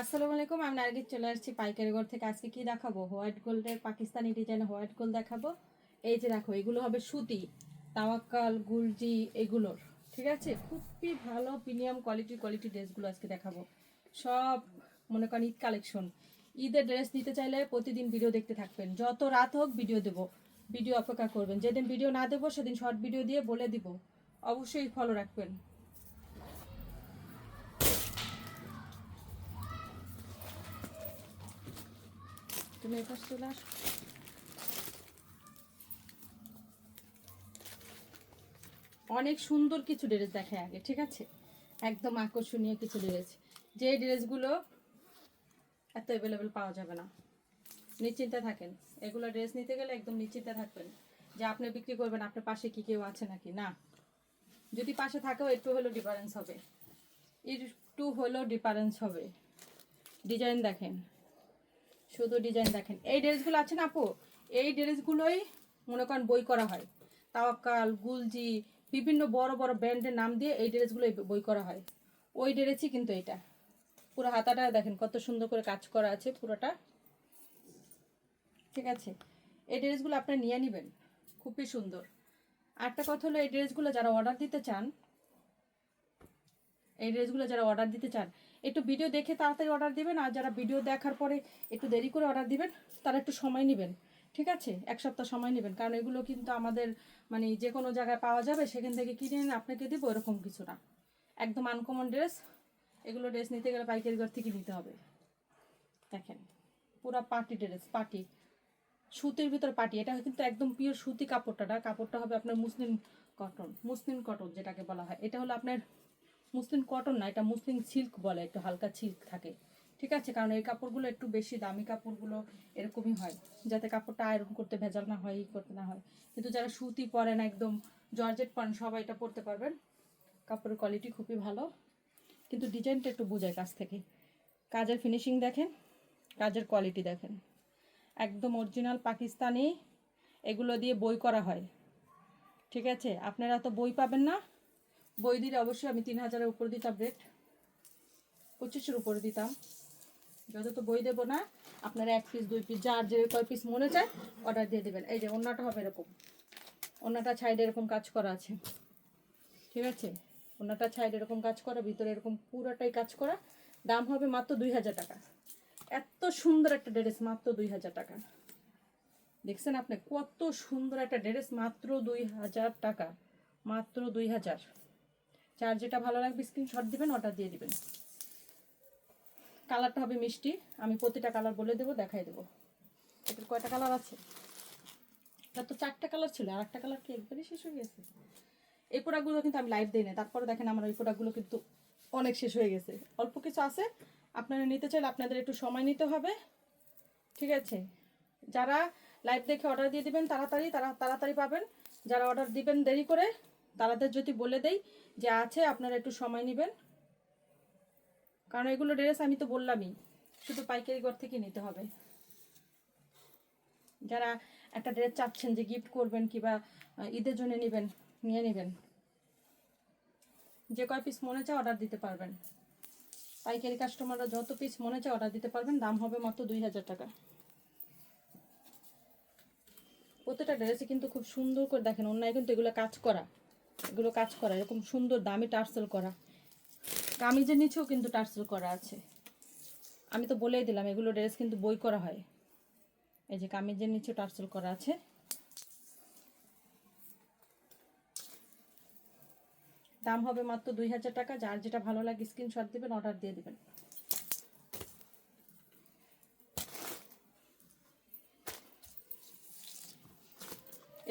আসসালামু আলাইকুম, আমি নার্গিস চলে আসছি পাইকারি ঘর থেকে। আজকে কি দেখাবো? হোয়াইট গোল্ডের পাকিস্তানি ডিজাইনের হোয়াইট গোল্ড দেখাবো। এই যে দেখো, এগুলো হবে সুতি, তাওয়াক্কাল, গুলজি, এগুলোর, ঠিক আছে? খুবই ভালো প্রিমিয়াম কোয়ালিটি কোয়ালিটি ড্রেসগুলো আজকে দেখাবো। সব, মনে করেন, ঈদ কালেকশন ঈদের ড্রেস নিতে চাইলে প্রতিদিন ভিডিও দেখতে থাকবেন। যত রাত হোক ভিডিও দেব। ভিডিও অপেক্ষা করবেন। যেদিন ভিডিও না দেবো, সেদিন শর্ট ভিডিও দিয়ে বলে দিব। অবশ্যই ফলো রাখবেন। তুমি এবার চলে আসো অনেক সুন্দর কিছু ড্রেস দেখে আগে, ঠিক আছে? একদম আকর্ষণীয় কিছু ড্রেস। যে ড্রেসগুলো এত অ্যাভেলেবেল পাওয়া যাবে না। নিশ্চিন্তে থাকেন। এগুলো ড্রেস নিতে গেলে একদম নিশ্চিন্তে থাকবেন যে আপনি বিক্রি করবেন, আপনার পাশে কি কেউ আছে নাকি? না। যদি পাশে থাকেও একটু হলেও ডিফারেন্স হবে। একটু হলেও ডিফারেন্স হবে। ডিজাইন দেখেন। শুধু ডিজাইন দেখেন। এই ড্রেসগুলো আছে না আপু? এই ড্রেসগুলোই মনে করেন বই করা হয়। তাওয়াক্কাল, গুলজি, বিভিন্ন বড় বড় ব্র্যান্ডের নাম দিয়ে এই ড্রেসগুলো বই করা হয়। ওই ড্রেসই কিন্তু এটা। পুরো হাতাটা দেখেন, কত সুন্দর করে কাজ করা আছে পুরোটা। ঠিক আছে? এই ড্রেসগুলো আপনি নিয়ে নেবেন। খুবই সুন্দর। আরেকটা কথা হলো, এই ড্রেসগুলো যারা অর্ডার দিতে চান, এই ড্রেসগুলো যারা অর্ডার দিতে চান একটু ভিডিও দেখে তাড়াতাড়ি অর্ডার দিবেন, আর যারা ভিডিও দেখার পরে একটু দেরি করে অর্ডার দিবেন, তারা একটু সময় নেবেন, ঠিক আছে? এক সপ্তাহ সময় নেবেন, কারণ এগুলো কিন্তু আমাদের মানে যে কোনো জায়গায় পাওয়া যাবে, সেখান থেকে কিনে আপনাকে দেবো, এরকম কিছু না। একদম আনকমন ড্রেস এগুলো ড্রেস নিতে গেলে পাইকারি ঘর থেকে নিতে হবে। দেখেন, পুরো পার্টি ড্রেস পার্টি সুতির ভিতর পার্টি এটা কিন্তু একদম পিওর সুতি কাপড়টা কাপড়টা হবে আপনার মুসলিম কটন মুসলিম কটন যেটাকে বলা হয়। এটা হলো আপনার মুসলিম কটন না, এটা মুসলিম সিল্ক বলে, একটু হালকা সিল্ক থাকে। ঠিক আছে? কারণ এই কাপড়গুলো একটু বেশি দামি কাপড়গুলো এরকমই হয়, যাতে কাপড়টা আয়রন করতে ভেজাল না হয়, ই করতে না হয়। কিন্তু যারা সুতি পরেন একদম জর্জেট পরেন সবাই এটা পরতে পারবেন। কাপড়ের কোয়ালিটি খুবই ভালো। কিন্তু ডিজাইনটা একটু বোঝায় কাছ থেকে। কাজের ফিনিশিং দেখেন, কাজের কোয়ালিটি দেখেন। একদম অরিজিনাল পাকিস্তানি, এগুলো দিয়ে বই করা হয়। ঠিক আছে? আপনারা তো বই পাবেন না বই দিলে অবশ্যই আমি তিন হাজারের উপর দিতাম রেট পঁচিশের উপরে দিতাম। যত তো বই দেবো না, আপনারা এক পিস দুই পিস যার যে কয় পিস মনে চায় অর্ডার দিয়ে দেবেন। এই যে, অন্যটা হবে এরকম। অন্যটা সাইডে এরকম কাজ করা আছে। ঠিক আছে? অন্যটা সাইডে এরকম কাজ করা, ভিতরে এরকম পুরোটাই কাজ করা। দাম হবে মাত্র দুই হাজার টাকা। এত সুন্দর একটা ড্রেস মাত্র দুই হাজার টাকা। দেখছেন আপনি? কত সুন্দর একটা ড্রেস মাত্র দুই হাজার টাকা। মাত্র দুই হাজার। যার যেটা ভালো লাগবে স্ক্রিনশট দিবেন অর্ডার দিয়ে দিবেন। কালারটা হবে মিষ্টি। আমি প্রতিটা কালার বলে দেবো, দেখাই দেবো। এটার কয়টা কালার আছে? এটা তো চারটা কালার ছিল, আর একটা কালার কি একবারই শেষ হয়ে গেছে? এই প্রোডাক্টগুলো কিন্তু আমি লাইভ দিই না তারপরে দেখেন আমার ওই প্রোডাক্টগুলো কিন্তু অনেক শেষ হয়ে গেছে। অল্প কিছু আছে, আপনারা নিতে চাইলে আপনাদের একটু সময় নিতে হবে। ঠিক আছে? যারা লাইভ দেখে অর্ডার দিয়ে দিবেন, তাড়াতাড়ি তারা তাড়াতাড়ি পাবেন। যারা অর্ডার দিবেন দেরি করে তাদের যদি বলে দেই যে আছে, আপনারা একটু সময় নেবেন। কারণ এগুলো ড্রেস আমি তো বললামই, শুধু পাইকারি ঘর থেকে নিতে হবে। যারা একটা ড্রেস চাচ্ছেন যে গিফট করবেন কিবা ঈদের জন্য নেবেন, নিয়ে নেবেন। যে কয় পিস মনে চায় অর্ডার দিতে পারবেন। পাইকারি কাস্টমাররা যত পিস মনে চায় অর্ডার দিতে পারবেন, দাম হবে মাত্র দুই হাজার টাকা। প্রত্যেকটা ড্রেসে কিন্তু খুব সুন্দর করে দেখেন, অন্যায় কিন্তু এগুলো কাজ করা। এগুলো কাজ করা, এরকম সুন্দর দামি টার্সেল করা। কামিজের নিচেও কিন্তু টার্সেল করা আছে। আমি তো বলেই দিলাম, এগুলো ড্রেস কিন্তু বই করা হয়। এই যে কামিজের নিচে টার্সেল করা আছে। দাম হবে মাত্র দুই হাজার টাকা, যার যেটা ভালো লাগে স্ক্রিনশট দিবেন অর্ডার দিয়ে দেবেন।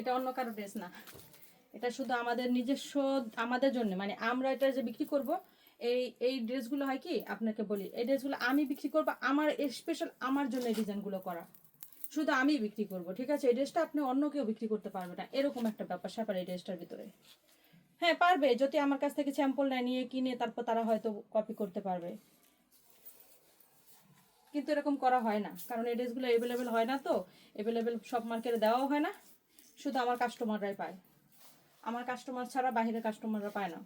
এটা অন্য কারও ড্রেস না। এটা শুধু আমাদের নিজস্ব, আমাদের জন্য। মানে আমরা এটা যে বিক্রি করব, এই এই ড্রেসগুলো হয় কি? আপনাকে বলি, এই ড্রেসগুলো আমি বিক্রি করব, আমার স্পেশাল আমার জন্য ডিজাইনগুলো করা। শুধু আমি বিক্রি করব, ঠিক আছে? এই ড্রেসটা আপনি অন্য কেউ বিক্রি করতে পারবে না। এরকম একটা ব্যাপার স্যাপার এই ড্রেসটার ভিতরে। হ্যাঁ পারবে, যদি আমার কাছ থেকে স্যাম্পল নেয়, নিয়ে কিনে, তারপর তারা হয়তো কপি করতে পারবে। কিন্তু এরকম করা হয় না, কারণ এই ড্রেসগুলো অ্যাভেলেবেল হয় না তো। অ্যাভেলেবেল সব মার্কেটে দেওয়াও হয় না। শুধু আমার কাস্টমাররাই পায়। আমার কাস্টমার ছাড়া বাইরের কাস্টমাররা পায় না।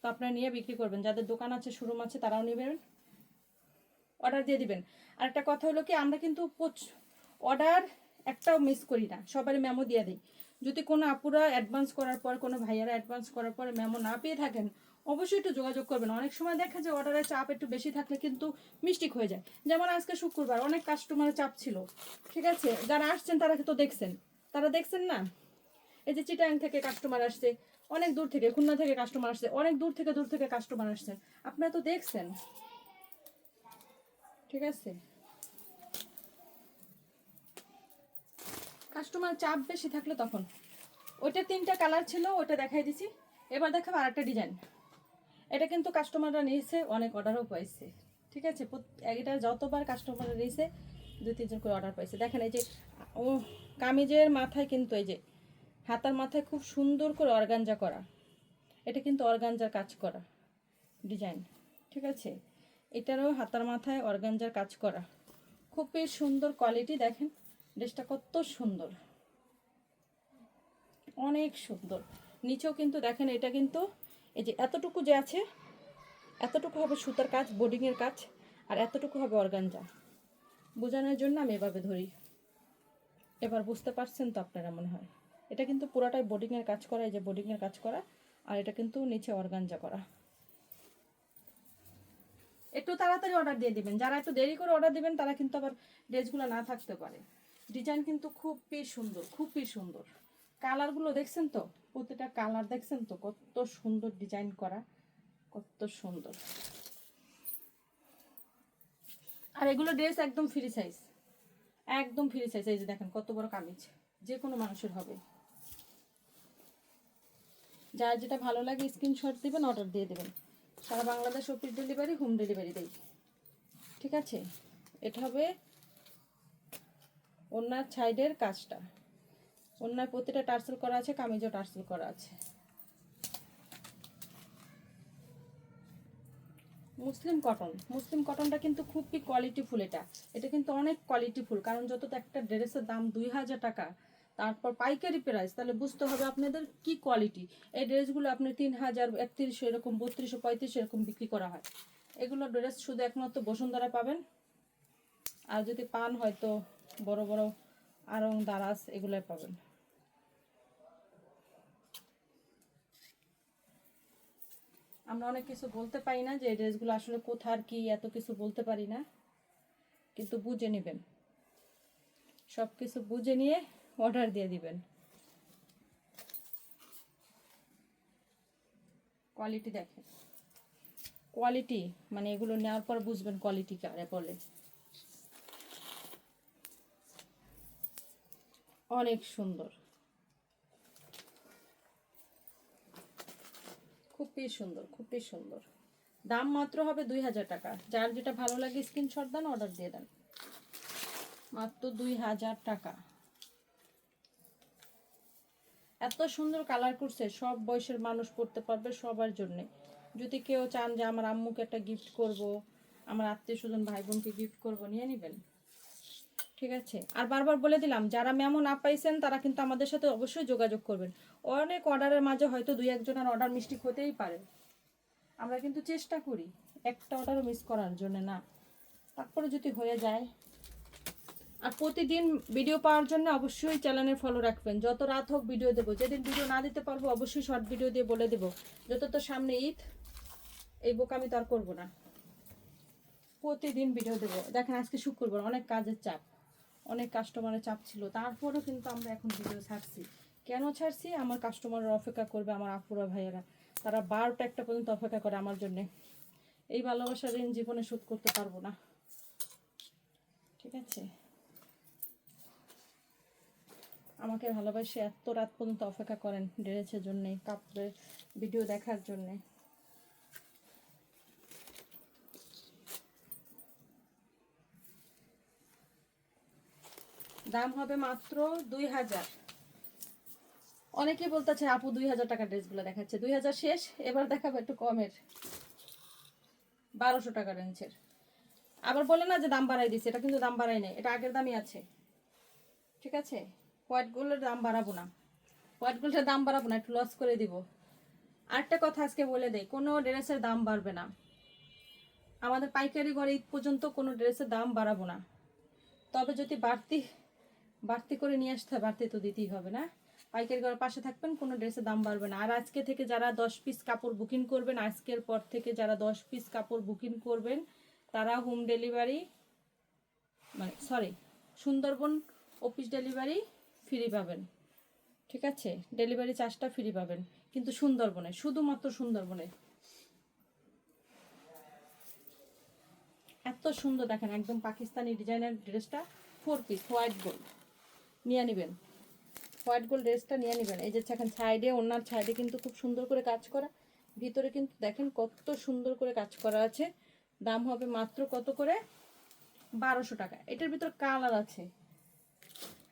তো আপনারা নিয়ে বিক্রি করবেন। যাদের দোকান আছে শোরুম আছে, তারাও নেবেন। অর্ডার দিয়ে দিবেন। আর একটা কথা হলো কি, আমরা কিন্তু অর্ডার একটাও মিস করি না। সবারই মেমো দিয়ে দিই। যদি কোনো আপুরা অ্যাডভান্স করার পর, কোনো ভাইয়ারা অ্যাডভান্স করার পরে মেমো না পেয়ে থাকেন, অবশ্যই একটু যোগাযোগ করবেন। অনেক সময় দেখা যায় অর্ডারের চাপ একটু বেশি থাকলে কিন্তু মিস্টেক হয়ে যায়। যেমন আজকে শুক্রবার, অনেক কাস্টমারের চাপ ছিল। ঠিক আছে? যারা আসছেন, তারা তো দেখছেন। তারা দেখছেন না? এই যে চিটাং থেকে কাস্টমার আসছে, অনেক দূর থেকে, খুলনা থেকে কাস্টমার আসছে, অনেক দূর থেকে দূর থেকে কাস্টমার আসছে। আপনারা তো দেখছেন। ঠিক আছে? কাস্টমার চাপ বেশি থাকলে তখন। ওইটা তিনটা কালার ছিল ওটা দেখাই দিছি। এবার দেখাবো আরেকটা ডিজাইন এটা কিন্তু কাস্টমাররা নিয়েছে, অনেক অর্ডারও পাইছে। ঠিক আছে? এটা যতবার কাস্টমাররা নিয়েছে দুই তিনজন করে অর্ডার পাইছে। দেখেন এই যে, ও কামিজের মাথায় কিন্তু এই যে হাতার মাথায় খুব সুন্দর করে অর্গানজা করা। এটা কিন্তু অর্গানজার কাজ করা ডিজাইন, ঠিক আছে? এটারও হাতার মাথায় অর্গানজার কাজ করা। খুবই সুন্দর কোয়ালিটি, দেখেন, ড্রেসটা কত সুন্দর। অনেক সুন্দর। নিচেও কিন্তু দেখেন, এটা কিন্তু এই যে এতটুকু যে আছে, এতটুকু হবে সুতার কাজ, বোর্ডিংয়ের কাজ, আর এতটুকু হবে অর্গানজা। বোঝানোর জন্য আমি এভাবে ধরি। এবার বুঝতে পারছেন তো আপনারা মনে হয়। এটা কিন্তু পুরাটাই বোর্ডিংয়ের কাজ করা, এই যে বোর্ডিংয়ের কাজ করা, আর এটা কিন্তু নিচে অর্গানজা করা। একটু তাড়াতাড়ি অর্ডার দিয়ে দিবেন। যারা একটু দেরি করে অর্ডার দিবেন, তারা কিন্তু আবার ড্রেসগুলো না থাকতে পারে। ডিজাইন কিন্তু খুবই সুন্দর খুবই সুন্দর। কালারগুলো দেখছেন তো? প্রতিটা কালার দেখছেন তো? কত সুন্দর ডিজাইন করা, কত সুন্দর। আর এগুলো ড্রেস একদম ফ্রি সাইজ একদম ফ্রি সাইজ এই যে দেখেন কত বড় কামিজ। যে কোনো মানুষের হবে। যার যেটা ভালো লাগে স্ক্রিনশট দিবেন অর্ডার দিয়ে দেবেন। সারা Bangladesh office delivery home delivery দেই। ঠিক আছে? এটা হবে ওনার সাইডের কাজটা। ওনার প্রতিটা টার্সেল করা আছে, কামিজও টার্সেল করা আছে। মুসলিম কটন মুসলিম কটনটা কিন্তু খুবই কোয়ালিটিফুল এটা। এটা কিন্তু অনেক কোয়ালিটিফুল কারণ যত একটা ড্রেসের দাম দুই হাজার টাকা তারপর পাইকারি প্রাইস তাহলে বুঝতে হবে আপনাদের কি কোয়ালিটি এই ড্রেসগুলো আপনি তিন হাজার, একত্রিশশো এরকম, বত্রিশশো, পঁয়ত্রিশশো এরকম বিক্রি করা হয়। এগুলো ড্রেস শুধু একমাত্র বসুন্ধরা পাবেন। আর যদি পান হয়তো বড় বড় আরং, দারাজ এগুলোই পাবেন। আমরা অনেক কিছু বলতে পারি না যে এই ড্রেসগুলো আসলে কোথার কি, এত কিছু বলতে পারি না। কিন্তু বুঝে নেবেন। সব কিছু বুঝে নিয়ে অর্ডার দিয়ে দিবেন। কোয়ালিটি দেখেন। কোয়ালিটি মানে এগুলো নেওয়ার পর বুঝবেন কোয়ালিটি কারে বলে। অনেক সুন্দর। খুবই সুন্দর খুবই সুন্দর। দাম মাত্র হবে দুই হাজার টাকা। যার যেটা ভালো লাগে স্ক্রিনশট দেন অর্ডার দিয়ে দেন। মাত্র দুই হাজার টাকা। এত সুন্দর কালার করছে, সব বয়সের মানুষ পড়তে পারবে সবার জন্য। যদি কেউ চান যে আমার আম্মুকে একটা গিফট করব, আমার আত্মীয় স্বজন ভাই বোনকে গিফট করব, নিয়ে নেবেন। ঠিক আছে? আর বারবার বলে দিলাম, যারা মেমো না পাইছেন, তারা কিন্তু আমাদের সাথে অবশ্যই যোগাযোগ করবেন। অনেক অর্ডারের মাঝে হয়তো দুই একজনের অর্ডার মিস্টেক হতেই পারে। আমরা কিন্তু চেষ্টা করি, একটা অর্ডারও মিস করার জন্য না। তারপরে যদি হয়ে যায় আর প্রতিদিন ভিডিও পাওয়ার জন্য অবশ্যই চ্যানেলে ফলো রাখবেন। যত রাত হোক ভিডিও দেবো। যেদিন ভিডিও না দিতে পারব, অবশ্যই শর্ট ভিডিও দিয়ে বলে দেবো। যত তো সামনে ঈদ, এই বোক আমি তো আর করব না। প্রতিদিন ভিডিও দেবো। দেখেন আজকে শুক্রবার, অনেক কাজের চাপ। অনেক কাস্টমারের চাপ ছিল। তারপরেও কিন্তু আমরা এখন ভিডিও ছাড়ছি। কেন ছাড়ছি? আমার কাস্টমাররা অপেক্ষা করবে, আমার আপুরা, ভাইয়েরা। তারা বারোটা একটা পর্যন্ত অপেক্ষা করে আমার জন্যে। এই ভালোবাসার ঋণ জীবনে শোধ করতে পারব না। ঠিক আছে? আমাকে ভালোবাসে এত রাত পর্যন্ত অপেক্ষা করেন ড্রেসের জন্যে কাপড়ের ভিডিও দেখার জন্যে। দাম হবে মাত্র দুই হাজার। অনেকে বলতেছে, আপু, দুই হাজার টাকা ড্রেসগুলো দেখাচ্ছে। দুই হাজার শেষ, এবার দেখাবো একটু কমের। বারোশো টাকা রেঞ্জের। আবার বলে না যে দাম বাড়াই দিচ্ছে এটা কিন্তু দাম বাড়াই নেই, এটা আগের দামই আছে। ঠিক আছে? হোয়াইট গোল্ডের দাম বাড়াবো না। হোয়াইট গোল্ডের দাম বাড়াবো না, একটু লস করে দিব। আরেকটা কথা আজকে বলে দেই, কোনো ড্রেসের দাম বাড়বে না। আমাদের পাইকারি ঘরে ঈদ পর্যন্ত কোনো ড্রেসের দাম বাড়াবো না। তবে যদি বাড়তি বাড়তি করে নিয়ে আসতে হয়, বাড়তি তো দিতেই হবে না। পাইকারি ঘরের পাশে থাকবেন, কোনো ড্রেসের দাম বাড়বে না। আর আজকে থেকে যারা দশ পিস কাপড় বুকিং করবেন, আজকের পর থেকে যারা দশ পিস কাপড় বুকিং করবেন, তারা হোম ডেলিভারি মানে sorry Sundarban office delivery free পাবেন। ঠিক আছে? ডেলিভারি চার্জটা ফ্রি পাবেন। কিন্তু সুন্দরবনে, শুধুমাত্র সুন্দরবনে। এত সুন্দর দেখেন, একদম পাকিস্তানি ডিজাইনের ড্রেসটা ফোর পিস হোয়াইট গোল্ড নিয়ে নেবেন। হোয়াইট গোল্ড ড্রেসটা নিয়ে নেবেন। এই যে এখন সাইডে ওনার সাইডে কিন্তু খুব সুন্দর করে কাজ করা। ভিতরে কিন্তু দেখেন কত সুন্দর করে কাজ করা আছে। দাম হবে মাত্র কত করে? বারোশো টাকা। এটার ভিতর কালার আছে।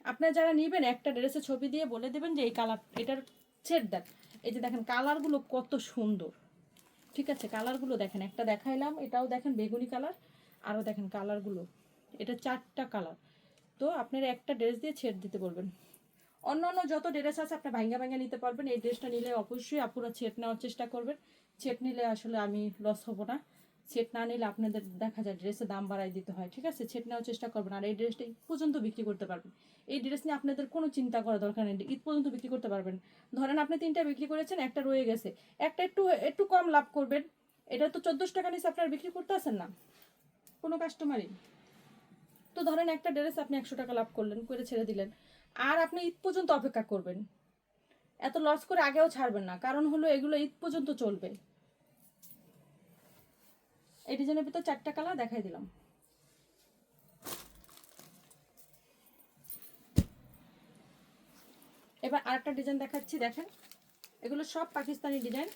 আপনারা যারা নেবেন, একটা ড্রেসে ছবি দিয়ে বলে দেবেন যে এই কালার, এটার ছেড় দেন। এই যে দেখেন, কালারগুলো কত সুন্দর। ঠিক আছে, কালারগুলো দেখেন, একটা দেখাইলাম, এটাও দেখেন বেগুনি কালার, আরও দেখেন কালারগুলো। এটা চারটা কালার। তো আপনারা একটা ড্রেস দিয়ে ছেড় দিতে বলবেন। অন্য অন্য যত ড্রেস আছে আপনি ভাঙ্গা ভাঙ্গা নিতে পারবেন। এই ড্রেসটা নিলে অবশ্যই আপুরা ছেট নেওয়ার চেষ্টা করবেন। ছেট নিলে আসলে আমি লস হব না। ছেট না নিলে আপনাদের দেখা যায় ড্রেসের দাম বাড়াই দিতে হয়, ঠিক আছে? ছেট নেওয়ার চেষ্টা করবেন আর এই ড্রেসটা ঈদ পর্যন্ত বিক্রি করতে পারবেন। এই ড্রেস নিয়ে আপনাদের কোনো চিন্তা করা দরকার নেই, ঈদ পর্যন্ত বিক্রি করতে পারবেন। ধরেন আপনি তিনটা বিক্রি করেছেন, একটা রয়ে গেছে। একটা একটু একটু কম লাভ করবেন। এটা তো চোদ্দোশো টাকা নিচে আপনার বিক্রি করতে আসেন না। কোনো কাস্টমারই তো ধরেন একটা ড্রেস আপনি একশো টাকা লাভ করলেন, করে ছেড়ে দিলেন। আর আপনি ঈদ পর্যন্ত অপেক্ষা করবেন। এত লস করে আগেও ছাড়বেন না। কারণ হলো এগুলো ঈদ পর্যন্ত চলবে। এই ডিজাইনের ভিতর চারটা কালার দেখাই দিলাম। এবার আরেকটা ডিজাইন দেখাচ্ছি, দেখেন। এগুলো সব পাকিস্তানি ডিজাইন।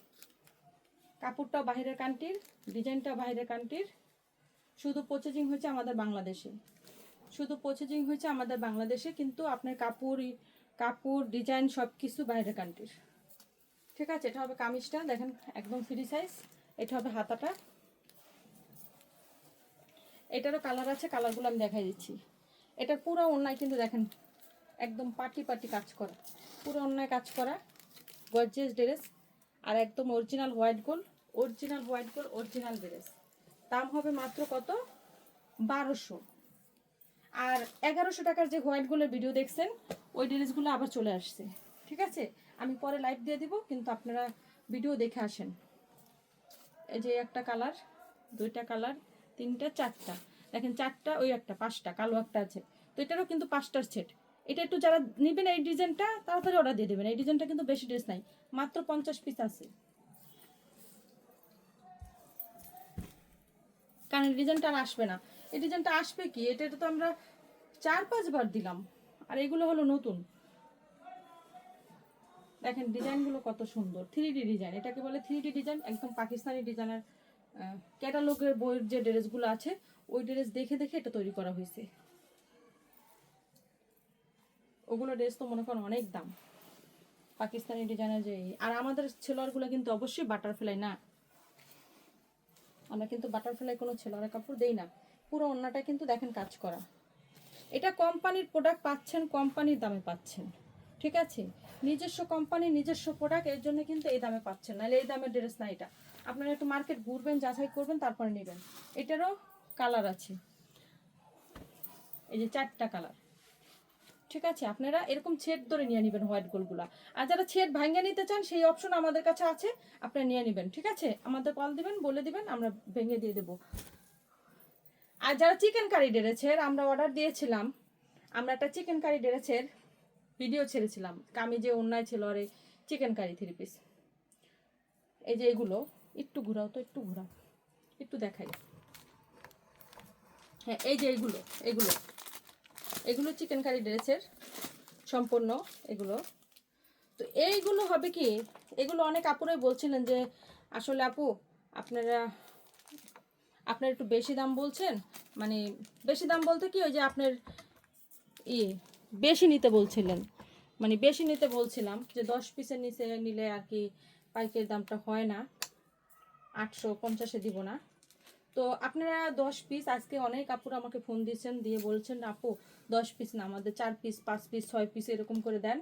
কাপড়টাও বাইরের কান্ট্রির, ডিজাইনটাও বাইরের কান্ট্রির। শুধু পচেজিং হয়েছে আমাদের বাংলাদেশে। শুধু পচেজিং হয়েছে আমাদের বাংলাদেশে, কিন্তু আপনার কাপড় কাপড়, ডিজাইন সব কিছু বাইরের কান্ট্রির। ঠিক আছে? এটা হবে কামিজটা, দেখেন, একদম ফ্রি সাইজ এটা হবে হাতাটা। এটারও কালার আছে কালারগুলো আমি দেখাই দিচ্ছি। এটার পুরো অন্যায় কিন্তু দেখেন, একদম পাটি পাটি কাজ করা। পুরো অন্যায় কাজ করা গর্জিয়াস ড্রেস আর একদম original white gold original white gold original dress দাম হবে মাত্র কত? বারোশো। আর এগারোশো টাকার যে হোয়াইট গোল্ডের ভিডিও দেখছেন, ওই ড্রেসগুলো আবার চলে আসছে। ঠিক আছে? আমি পরে লাইভ দিয়ে দিব, কিন্তু আপনারা ভিডিও দেখে আসেন। এই যে একটা কালার দুইটা কালার তিনটা, চারটা। দেখেন, চারটা, ওই একটা, পাঁচটা, কালো একটা আছে। তো এটারও কিন্তু পাঁচটার সেট এটা একটু যারা নেবেন এই ডিজাইনটা, তাড়াতাড়ি অর্ডার দিয়ে দেবেন। এই ডিজাইনটা কিন্তু বেশি ড্রেস নাই, মাত্র পঞ্চাশ পিস আছে। কারণ ডিজাইনটা আর আসবে না। এই ডিজাইনটা আসবে কি? এটা তো আমরা চার, পাঁচবার দিলাম। আর এগুলো হলো নতুন। দেখেন, ডিজাইনগুলো কত সুন্দর। Three D design. এটাকে বলে থ্রি ডি ডিজাইন, একদম পাকিস্তানি ডিজাইনের ক্যাটালগের বইয়ের যে ড্রেসগুলো আছে, ওই ড্রেস দেখে দেখে এটা তৈরি করা হয়েছে। ওগুলো ড্রেস তো মনে করেন অনেক দাম। পাকিস্তানি ডিজাইনের যে আর আমাদের ছেলোয়ারগুলো কিন্তু অবশ্যই বাটারফ্লাই না। আমরা কিন্তু বাটারফ্লাই কোনো ছেলোয়ারের কাপড় দেই না। পুরো অন্যটা কিন্তু দেখেন কাজ করা। এটা কোম্পানির প্রোডাক্ট পাচ্ছেন, কোম্পানির দামে পাচ্ছেন। ঠিক আছে? নিজস্ব কোম্পানি নিজস্ব প্রোডাক্টের জন্য কিন্তু এই দামে পাচ্ছেন। নাহলে এই দামের ড্রেস না এটা। আপনারা একটু মার্কেট ঘুরবেন, যাচাই করবেন, তারপরে নেবেন। এটারও কালার আছে। এই যে চারটা কালার ঠিক আছে, আপনারা এরকম ছেদ ধরে নিয়ে নেবেন হোয়াইট গোলগুলা আর যারা ছেদ ভাঙে নিতে চান, সেই অপশন আমাদের কাছে আছে, আপনারা নিয়ে নেবেন। ঠিক আছে? আমাদের কল দিবেন, বলে দিবেন, আমরা ভেঙে দিয়ে দেবো। আর যারা চিকেন কারি ডেরেছের আমরা অর্ডার দিয়েছিলাম। আমরা একটা চিকেন কারি ডেরেছের ভিডিও ছেড়েছিলাম। কামিজে অন্যায় ছিল আরে চিকেন কারি থ্রি পিস এই যে এগুলো। একটু ঘোরাও তো, একটু ঘোরাও। একটু দেখাই। হ্যাঁ এই যে এগুলো এগুলো। এগুলো চিকেন কারি ড্রেসের সম্পূর্ণ এগুলো। তো এইগুলো হবে কি, এগুলো অনেক আপুরাই বলছিলেন যে, আসলে আপু, আপনারা, আপনার একটু বেশি দাম বলছেন? মানে বেশি দাম বলতে কি, ওই যে আপনার ই, বেশি নিতে বলছিলেন। মানে বেশি নিতে বলছিলাম যে, দশ পিসের নিচে নিলে আর কি পাইকের দামটা হয় না। আটশো পঞ্চাশে দিব না। তো আপনারা দশ পিস আজকে অনেক আপুর আমাকে ফোন দিয়েছেন, দিয়ে বলছেন, আপু, দশ পিস না, আমাদের চার পিস পাঁচ পিস ছয় পিস এরকম করে দেন।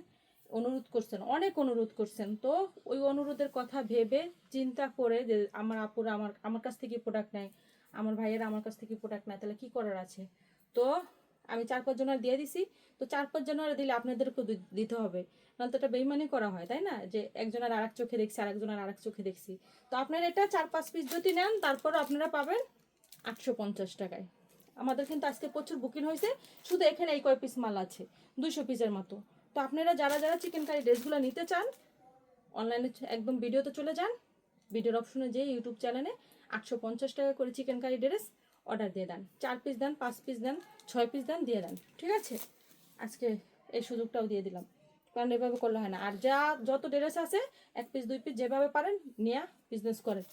অনুরোধ করছেন, অনেক অনুরোধ করছেন। তো ওই অনুরোধের কথা ভেবে চিন্তা করে যে আমার আপুরা আমার আমার কাছ থেকে প্রোডাক্ট নেয়, আমার ভাইয়েরা আমার কাছ থেকে প্রোডাক্ট নেয়, তাহলে কি করার আছে? তো আমি চার পাঁচ জনের দিয়ে দিছি, তো চার পাঁচ জনের দিলে আপনাদেরকেও দিতে হবে। নাহলে তো এটা বেইমানি করা হয়, তাই না? যে একজনের আর এক চোখে দেখছি আর একজনের আর এক চোখে দেখছি। তো আপনারা এটা চার পাঁচ পিস যদি নেন, তারপরও আপনারা পাবেন আটশো পঞ্চাশ টাকায়। আমাদের কিন্তু আজকে প্রচুর বুকিং হয়েছে, শুধু এখানে এই কয় পিস মাল আছে, দুইশো পিসের মতো। তো আপনারা যারা যারা চিকেন কারি ড্রেসগুলো নিতে চান অনলাইনে একদম ভিডিওতে চলে যান। ভিডিওর অপশনে যে ইউটিউব চ্যানেলে আটশো পঞ্চাশ টাকা করে চিকেন কারি ড্রেস অর্ডার দিয়ে দেন। চার পিস দেন, পাঁচ পিস দেন, ছয় পিস দেন, দিয়ে দেন। ঠিক আছে? আজকে এই সুযোগটাও দিয়ে দিলাম। কারণ এভাবে করলে হয় না। আর যা, যত ড্রেস আছে, এক পিস দুই পিস যেভাবে পারেন, নিয়ে বিজনেস করেন।